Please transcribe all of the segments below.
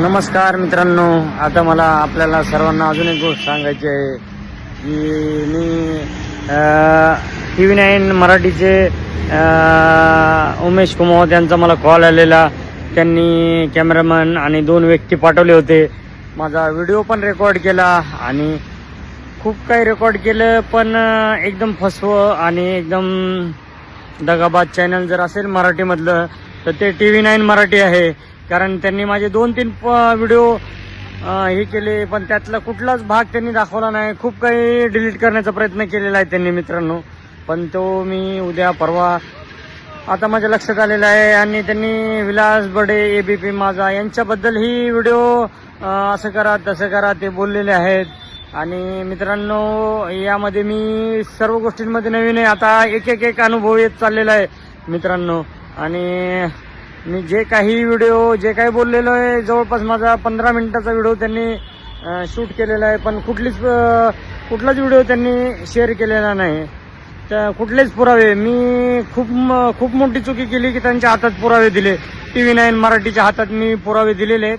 नमस्कार मित्रांनो आता मला आपल्याला सर्वांना अजून एक गोष्ट सांगायची आहे की मी टी व्ही नाईन मराठीचे उमेश कुमावत यांचा मला कॉल आलेला. त्यांनी कॅमेरामॅन आणि दोन व्यक्ती पाठवले होते. माझा व्हिडिओ पण रेकॉर्ड केला आणि खूप काही रेकॉर्ड केलं पण एकदम फसवं आणि एकदम दगाबाद चॅनल जर असेल मराठीमधलं तर ते टी व्ही नाईन मराठी आहे. कारण त्यांनी माझे दोन तीन व्हिडिओ हे केले पण त्यातला कुठलाच भाग त्यांनी दाखवला नाही. खूप काही डिलीट करण्याचा प्रयत्न केलेला आहे त्यांनी मित्रांनो. पण तो मी उद्या परवा आता माझ्या लक्षात आलेलं आहे आणि त्यांनी विलास बडे ए बी पी माझा यांच्याबद्दल ही व्हिडिओ असं करा तसं करा ते बोललेले आहेत. आणि मित्रांनो यामध्ये मी सर्व गोष्टींमध्ये नवीन आहे. आता एक एक एक अनुभव येत चाललेला आहे मित्रांनो. आणि मी जे काही व्हिडिओ जे काही बोललेलो आहे जवळपास माझा पंधरा मिनिटाचा व्हिडिओ त्यांनी शूट केलेला आहे. पण कुठलीच कुठलाच व्हिडिओ त्यांनी शेअर केलेला नाही. त्या कुठलेच पुरावे. मी खूप खूप मोठी चुकी केली की त्यांच्या हातात पुरावे दिले. टी व्ही नाईन मराठीच्या हातात मी पुरावे दिलेले आहेत.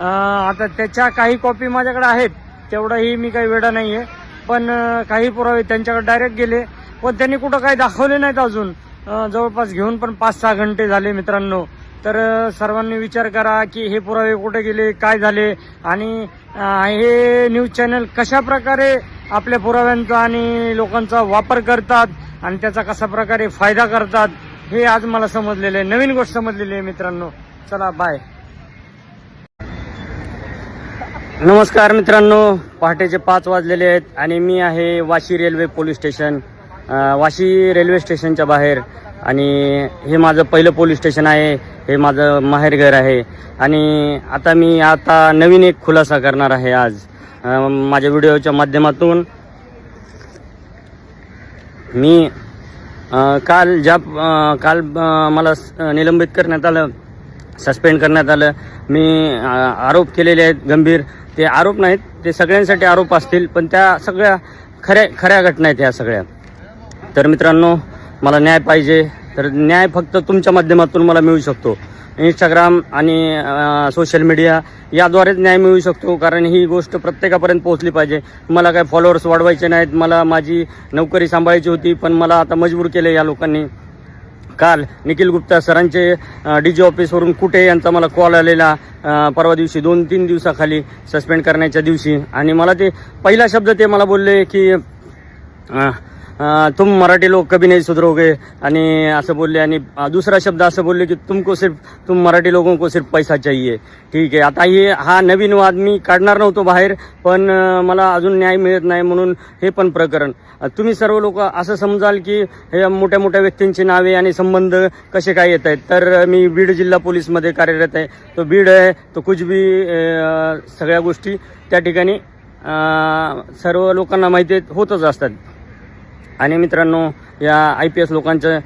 आता त्याच्या काही कॉपी माझ्याकडे आहेत. तेवढाही मी काही वेडा नाही आहे पण काही पुरावे त्यांच्याकडे डायरेक्ट गेले. पण त्यांनी कुठं काही दाखवले नाहीत अजून. जवळपास घेऊन पण पाच सहा घंटे झाले मित्रांनो. तर सर्वांनी विचार करा की हे पुरावे कुठे गेले काय झाले आणि हे न्यूज चॅनल कशा प्रकारे आपल्या पुराव्यांचा आणि लोकांचा वापर करतात आणि त्याचा कशा प्रकारे फायदा करतात हे आज मला समजलेलं आहे. नवीन गोष्ट समजलेली आहे मित्रांनो. चला बाय नमस्कार मित्रांनो. पहाटेचे पाच वाजलेले आहेत आणि मी आहे Vashi railway police station Vashi railway स्टेशनच्या बाहेर. आणि हे माझं पहिलं पोलीस स्टेशन आहे हे माझं माहेरघर आहे. आणि आता मी आता नवीन एक खुलासा करणार आहे आज. माझ्या व्हिडिओच्या माध्यमातून मी काल ज्या काल मला निलंबित करण्यात आलं सस्पेंड करण्यात आलं. मी आरोप केलेले आहेत गंभीर. ते आरोप नाहीत ते सगळ्यांसाठी आरोप असतील पण त्या सगळ्या खऱ्या खऱ्या घटना आहेत ह्या सगळ्या. तर मित्रांनो मला न्याय पाहिजे. तर न्याय फक्त तुमच्या माध्यमातून मला मिळू शकतो. इंस्टाग्राम आणि सोशल मीडिया याद्वारेच न्याय मिळू शकतो. कारण ही गोष्ट प्रत्येकापर्यंत पोहोचली पाहिजे. मला काय फॉलोअर्स वाढवायचे नाहीत. मला माझी नोकरी सांभाळायची होती पण मला आता मजबूर केले या लोकांनी. काल निखिल गुप्ता सरांचे डी जी ऑफिसवरून कुठे यांचा मला कॉल आलेला परवा दिवशी दोन तीन दिवसाखाली सस्पेंड करण्याच्या दिवशी. आणि मला ते पहिला शब्द ते मला बोलले की तुम मराठी लोक कभी नाही सुधरोगे? आणि असं बोलले आणि दुसरा शब्द असं बोलले की तुमको सिर्फ तुम मराठी लोगों को सिर्फ पैसा चाहिए. ठीक आहे. आता हे हा नवीन वाद मी काढणार नव्हतो बाहेर पण मला अजून न्याय मिळत नाही म्हणून हे पण प्रकरण. तुम्ही सर्व लोक असं समजाल की हे मोठ्या मोठ्या व्यक्तींची नावे आणि संबंध कसे काय येत आहेत? तर मी बीड जिल्हा पोलीसमध्ये कार्यरत आहे. तो बीड आहे तो कुजबी सगळ्या गोष्टी त्या ठिकाणी सर्व लोकांना माहिती होतच असतात. आणि मित्रांनो या आय पी एस लोकांचं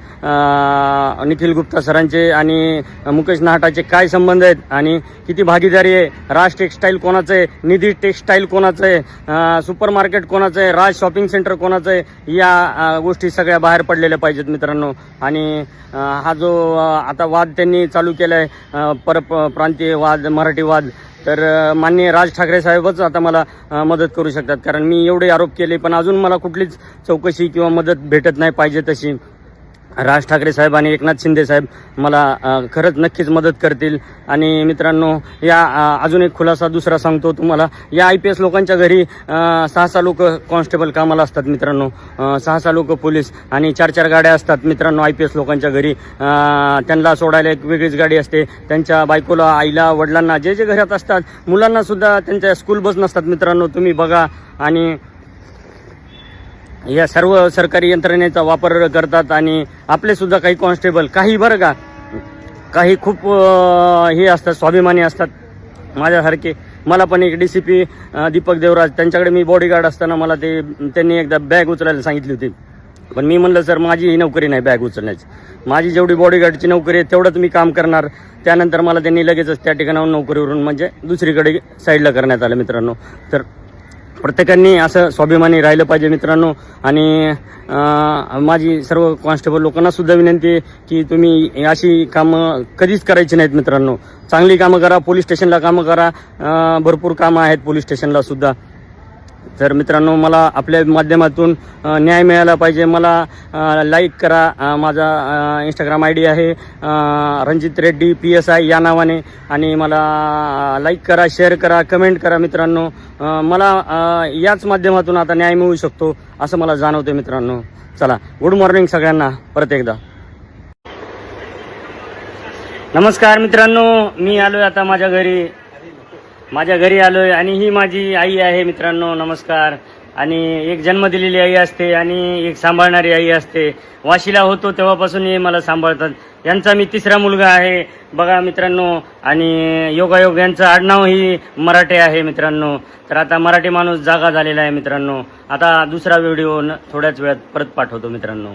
निखिल गुप्ता सरांचे आणि मुकेश नाहटाचे काय संबंध आहेत आणि किती भागीदारी आहे? राज टेक्स्टाईल कोणाचं आहे? निधी टेक्स्टाईल कोणाचं आहे? सुपर मार्केट कोणाचं आहे? राज शॉपिंग सेंटर कोणाचं आहे? या गोष्टी सगळ्या बाहेर पडलेल्या पाहिजेत मित्रांनो. आणि हा जो आता वाद त्यांनी चालू केला आहे पर प्रांतीय वाद मराठी वाद तर मान्य माननीय राज ठाकरे साहेबच आता मला मदत करू शकतात. कारण मी एवढे आरोप केले पण अजून मला कुठलीच चौकशी किंवा मदत भेटत नाही पाहिजे तशी. राज ठाकरे साहेब आणि एकनाथ शिंदे साहेब मला खरंच नक्कीच मदत करतील. आणि मित्रांनो या अजून एक खुलासा दुसरा सांगतो तुम्हाला. या आय पी एस लोकांच्या घरी सहासा सहा सहा लोक कॉन्स्टेबल कामाला असतात मित्रांनो. सहासा सहा सहा लोक पोलीस आणि चार चार गाड्या असतात मित्रांनो आय पी एस लोकांच्या घरी. त्यांना सोडायला एक वेगळीच गाडी असते. त्यांच्या बायकोला आईला वडिलांना जे जे घरात असतात मुलांनासुद्धा त्यांच्या स्कूल बस नसतात मित्रांनो. तुम्ही बघा आणि या सर्व सरकारी यंत्रणेचा वापर करतात आणि आपले सुद्धा काही कॉन्स्टेबल काही बरं का? काही खूप हे असतात स्वाभिमानी असतात. माझ्यासारखे मला पण एक D C P Deepak Devraj त्यांच्याकडे मी बॉडीगार्ड असताना मला ते त्यांनी एकदा बॅग उचलायला सांगितली होती. पण मी म्हणलं सर माझी ही नोकरी नाही बॅग उचलण्याची. माझी जेवढी बॉडीगार्डची नोकरी आहे तेवढंच मी काम करणार. त्यानंतर मला त्यांनी लगेचच त्या ठिकाणाहून नोकरीवरून म्हणजे दुसरीकडे साईडला करण्यात आलं मित्रांनो. तर प्रत्येकाने असं स्वाभिमानी राहिलं पाहिजे मित्रांनो. आणि माझी सर्व कॉन्स्टेबल लोकांना सुद्धा विनंती आहे की तुम्ही अशी कामं कधीच करायची नाहीत मित्रांनो. चांगली कामं करा पोलीस स्टेशनला कामं करा. भरपूर कामं आहेत पोलीस स्टेशनला सुद्धा. तर मित्रांनो मला आपल्या माध्यमातून न्याय मिळाला पाहिजे. मला लाईक करा. माझा इंस्टाग्राम आय डी आहे Ranjit Reddy P S I या नावाने. आणि मला लाईक करा शेअर करा कमेंट करा मित्रांनो. मला याच माध्यमातून आता न्याय मिळू शकतो असं मला जाणवतं मित्रांनो. चला गुड मॉर्निंग सगळ्यांना परत एकदा. नमस्कार मित्रांनो मी आलोय आता माझ्या घरी. माझ्या घरी आलोय आणि ही माझी आई आहे मित्रांनो नमस्कार. आणि एक जन्म दिलेली आई असते आणि एक सांभाळणारी आई असते. वाशीला होतो तेव्हापासून हे मला सांभाळतात. यांचा मी तिसरा मुलगा आहे. बघा मित्रांनो आणि योगायोग यांचं आडनाव ही मराठे आहे मित्रांनो. तर आता मराठी माणूस जागा झालेला आहे मित्रांनो. आता दुसरा व्हिडिओ थोड्याच वेळात परत पाठवतो मित्रांनो.